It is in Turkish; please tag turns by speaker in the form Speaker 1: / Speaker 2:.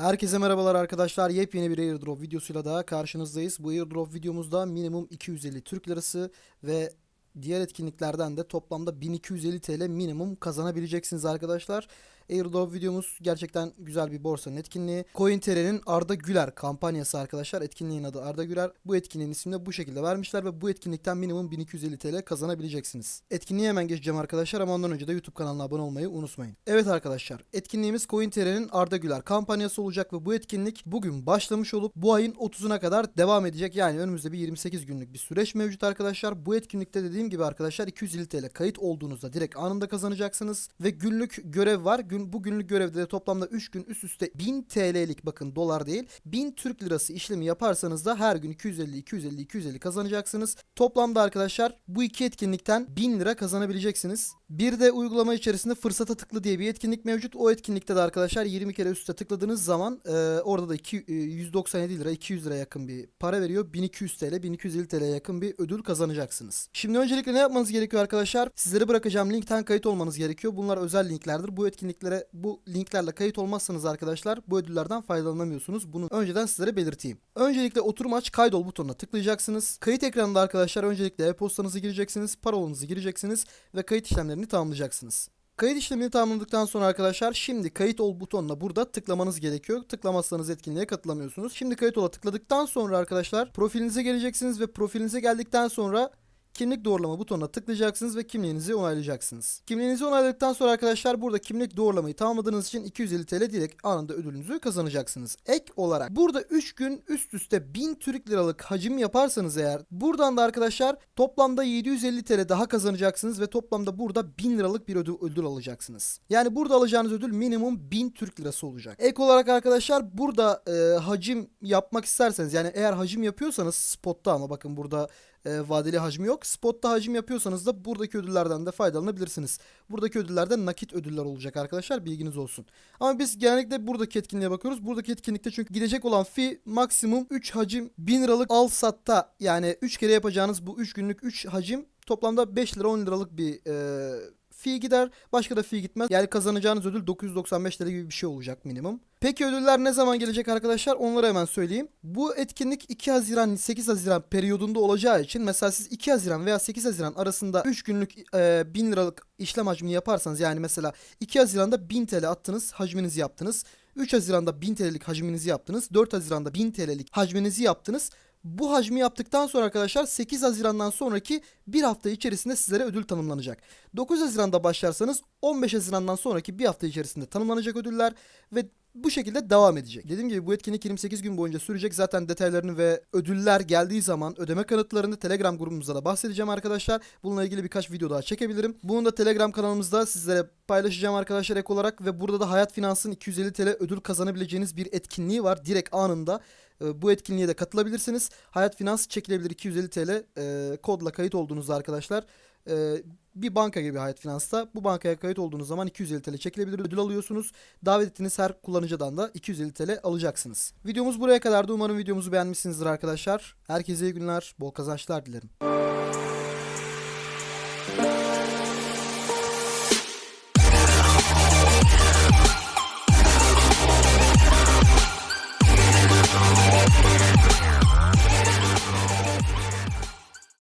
Speaker 1: Herkese merhabalar arkadaşlar. Yepyeni bir airdrop videosuyla daha karşınızdayız. Bu airdrop videomuzda minimum 250 Türk Lirası ve diğer etkinliklerden de toplamda 1250 TL minimum kazanabileceksiniz arkadaşlar. Airdrop videomuz gerçekten güzel bir borsanın etkinliği. CoinTR'nin Arda Güler kampanyası arkadaşlar. Etkinliğin adı Arda Güler. Bu etkinliğin ismini de bu şekilde vermişler ve bu etkinlikten minimum 1250 TL kazanabileceksiniz. Etkinliğe hemen geçeceğim arkadaşlar ama ondan önce de YouTube kanalına abone olmayı unutmayın. Evet arkadaşlar etkinliğimiz CoinTR'nin Arda Güler kampanyası olacak ve bu etkinlik bugün başlamış olup bu ayın 30'una kadar devam edecek. Yani önümüzde bir 28 günlük bir süreç mevcut arkadaşlar. Bu etkinlikte dediğim gibi arkadaşlar 250 TL kayıt olduğunuzda direkt anında kazanacaksınız ve günlük görev var. Gün bu günlük görevde de toplamda 3 gün üst üste 1000 TL'lik bakın dolar değil 1000 Türk lirası işlemi yaparsanız da her gün 250 250 250 kazanacaksınız. Toplamda arkadaşlar bu iki etkinlikten 1000 lira kazanabileceksiniz. Bir de uygulama içerisinde fırsata tıklı diye bir etkinlik mevcut. O etkinlikte de arkadaşlar 20 kere üst üste tıkladığınız zaman e, orada da iki, e, 197 lira 200 lira yakın bir para veriyor. 1200 TL 1250 TL'ye yakın bir ödül kazanacaksınız. Şimdi öncelikle ne yapmanız gerekiyor arkadaşlar? Sizlere bırakacağım linkten kayıt olmanız gerekiyor. Bunlar özel linklerdir. Bu etkinliklere bu linklerle kayıt olmazsanız arkadaşlar bu ödüllerden faydalanamıyorsunuz. Bunu önceden sizlere belirteyim. Öncelikle oturum aç kaydol butonuna tıklayacaksınız. Kayıt ekranında arkadaşlar öncelikle e-postanızı gireceksiniz, parolanızı gireceksiniz ve kayıt işlemlerini tamamlayacaksınız. Kayıt işlemini tamamladıktan sonra arkadaşlar şimdi kayıt ol butonuna burada tıklamanız gerekiyor. Tıklamazsanız etkinliğe katılamıyorsunuz. Şimdi kayıt ola tıkladıktan sonra arkadaşlar profilinize geleceksiniz ve profilinize geldikten sonra kimlik doğrulama butonuna tıklayacaksınız ve kimliğinizi onaylayacaksınız. Kimliğinizi onayladıktan sonra arkadaşlar burada kimlik doğrulamayı tamamladığınız için 250 TL direkt anında ödülünüzü kazanacaksınız. Ek olarak burada 3 gün üst üste 1000 Türk liralık hacim yaparsanız eğer buradan da arkadaşlar toplamda 750 TL daha kazanacaksınız ve toplamda burada 1000 liralık bir ödül, ödül alacaksınız. Yani burada alacağınız ödül minimum 1000 Türk lirası olacak. Ek olarak arkadaşlar burada e, hacim yapmak isterseniz yani eğer hacim yapıyorsanız spotta ama bakın burada e, vadeli hacmi yok. Spotta hacim yapıyorsanız da buradaki ödüllerden de faydalanabilirsiniz. Buradaki ödüllerde nakit ödüller olacak arkadaşlar bilginiz olsun. Ama biz genellikle buradaki etkinliğe bakıyoruz. Buradaki etkinlikte çünkü gidecek olan fi maksimum 3 hacim 1000 liralık al satta yani 3 kere yapacağınız bu 3 günlük 3 hacim toplamda 5 lira 10 liralık bir e, fee gider. Başka da fee gitmez. Yani kazanacağınız ödül 995 lira gibi bir şey olacak minimum. Peki ödüller ne zaman gelecek arkadaşlar? Onları hemen söyleyeyim. Bu etkinlik 2 Haziran 8 Haziran periyodunda olacağı için mesela siz 2 Haziran veya 8 Haziran arasında 3 günlük e, 1000 liralık işlem hacmini yaparsanız yani mesela 2 Haziran'da 1000 TL attınız hacminizi yaptınız. 3 Haziran'da 1000 TL'lik hacminizi yaptınız. 4 Haziran'da 1000 TL'lik hacminizi yaptınız. Bu hacmi yaptıktan sonra arkadaşlar 8 Haziran'dan sonraki bir hafta içerisinde sizlere ödül tanımlanacak. 9 Haziran'da başlarsanız 15 Haziran'dan sonraki bir hafta içerisinde tanımlanacak ödüller ve bu şekilde devam edecek. Dediğim gibi bu etkinlik 28 gün boyunca sürecek. Zaten detaylarını ve ödüller geldiği zaman ödeme kanıtlarını Telegram grubumuzda da bahsedeceğim arkadaşlar. Bununla ilgili birkaç video daha çekebilirim. Bunu da Telegram kanalımızda sizlere paylaşacağım arkadaşlar ek olarak ve burada da Hayat Finans'ın 250 TL ödül kazanabileceğiniz bir etkinliği var. Direkt anında bu etkinliğe de katılabilirsiniz. Hayat Finans çekilebilir 250 TL e, kodla kayıt olduğunuzda arkadaşlar e, bir banka gibi Hayat Finans'ta bu bankaya kayıt olduğunuz zaman 250 TL çekilebilir ödül alıyorsunuz. Davet ettiğiniz her kullanıcıdan da 250 TL alacaksınız. Videomuz buraya kadardı. Umarım videomuzu beğenmişsinizdir arkadaşlar. Herkese iyi günler, bol kazançlar dilerim.